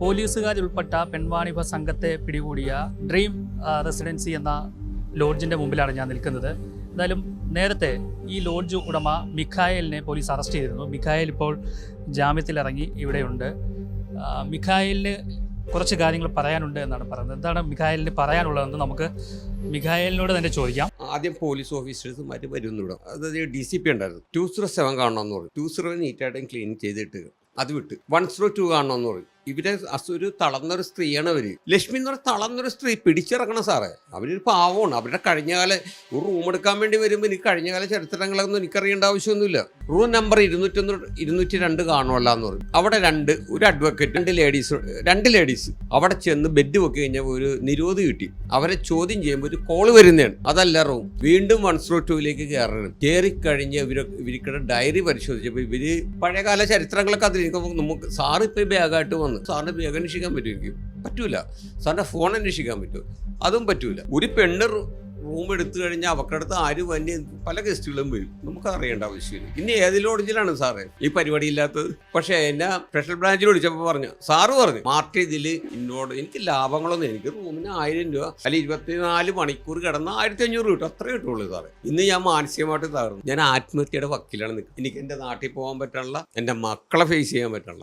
പോലീസുകാരുൾപ്പെട്ട പെൺവാണിഭ സംഘത്തെ പിടികൂടിയ dream residency എന്ന ലോഡ്ജിന്റെ മുമ്പിലാണ് ഞാൻ നിൽക്കുന്നത്. എന്തായാലും നേരത്തെ ഈ ലോഡ്ജ് ഉടമ മിഖായലിനെ പോലീസ് അറസ്റ്റ് ചെയ്തിരുന്നു. മിഖായൽ ഇപ്പോൾ ജാമ്യത്തിലിറങ്ങി ഇവിടെയുണ്ട്. മിഖായലിന് കുറച്ച് കാര്യങ്ങൾ പറയാനുണ്ട് എന്നാണ് പറയുന്നത്. എന്താണ് മിഖായലിന് പറയാനുള്ളതെന്ന് നമുക്ക് മിഖായലിനോട് തന്നെ ചോദിക്കാം. ആദ്യം പോലീസ് ഓഫീസേഴ്സ് മറ്റു വരുന്നിടും അതായത് ഡി സി പി ഉണ്ടായിരുന്നു. ടു സീറോ സെവൻ കാണണമെന്ന് പറഞ്ഞു. ടു സീറോ നീറ്റായിട്ടും ക്ലീൻ ചെയ്തിട്ട് അത് വിട്ട്. വൺ സീറോ ടു കാണണമെന്ന് പറയും ഇവരെ ഒരു തളർന്നൊരു സ്ത്രീയാണ് അവർ. ലക്ഷ്മി എന്ന് പറഞ്ഞ തളർന്നൊരു സ്ത്രീ പിടിച്ചിറക്കണം സാറേ. അവരൊരു പാവമാണ്. അവരുടെ കഴിഞ്ഞകാല ഒരു റൂം എടുക്കാൻ വേണ്ടി വരുമ്പോൾ എനിക്ക് കഴിഞ്ഞകാല ചരിത്രങ്ങളൊന്നും എനിക്കറിയേണ്ട ആവശ്യമൊന്നുമില്ല. റൂം നമ്പർ ഇരുന്നൂറ്റൊന്ന് ഇരുന്നൂറ്റി രണ്ട് കാണുമല്ല എന്ന് പറയും അവിടെ രണ്ട് ഒരു അഡ്വക്കേറ്റ് രണ്ട് ലേഡീസ് രണ്ട് ലേഡീസ് അവിടെ ചെന്ന് ബെഡ് വെക്കി കഴിഞ്ഞാൽ ഒരു നിരോധി കിട്ടി. അവരെ ചോദ്യം ചെയ്യുമ്പോൾ ഒരു കോൾ വരുന്നതാണ്. അതല്ല റൂം വീണ്ടും വൺ സീറോ ടൂയിലേക്ക് കയറണം. കയറിക്കഴിഞ്ഞ് ഇവർ ഇവർക്കിടെ ഡയറി പരിശോധിച്ചപ്പോൾ ഇവർ പഴയകാല ചരിത്രങ്ങളൊക്കെ അതിൽ നമുക്ക് സാറ് ഇപ്പോൾ ബാഗായിട്ട് വന്നു. സാറിന് പേര് അന്വേഷിക്കാൻ പറ്റും എനിക്ക് പറ്റൂല. സാറിന്റെ ഫോൺ അന്വേഷിക്കാൻ പറ്റും. അതും പറ്റൂല. ഒരു പെണ്ണ് റൂം എടുത്തു കഴിഞ്ഞാൽ അവക്കടുത്ത് ആര് വന്യ പല ഗസ്റ്റുകളും വരും. നമുക്ക് അറിയേണ്ട ആവശ്യമില്ല. ഇനി ഏത് ലോഡ്ജിലാണ് സാറേ. ഈ പരിപാടി ഇല്ലാത്തത്. പക്ഷേ എന്നെ സ്പെഷ്യൽ ബ്രാഞ്ചിൽ വിളിച്ചപ്പോൾ പറഞ്ഞു. സാറ് പറഞ്ഞു മാർട്ട് ഇതിൽ ഇന്നോട് എനിക്ക് ലാഭങ്ങളൊന്നും എനിക്ക് റൂമിന് ആയിരം രൂപ അല്ല ഇരുപത്തിനാല് മണിക്കൂർ കിടന്ന ആയിരത്തി അഞ്ഞൂറ് കിട്ടും. അത്രേ കിട്ടുള്ളൂ സാറേ. ഇന്ന് ഞാൻ മാനസികമായിട്ട് തകർന്നു. ഞാൻ ആത്മഹത്യയുടെ വക്കീലാണ് നിൽക്കുന്നത്. എനിക്ക് എന്റെ നാട്ടിൽ പോകാൻ പറ്റാനുള്ള എന്റെ മക്കളെ ഫേസ് ചെയ്യാൻ പറ്റാനുള്ള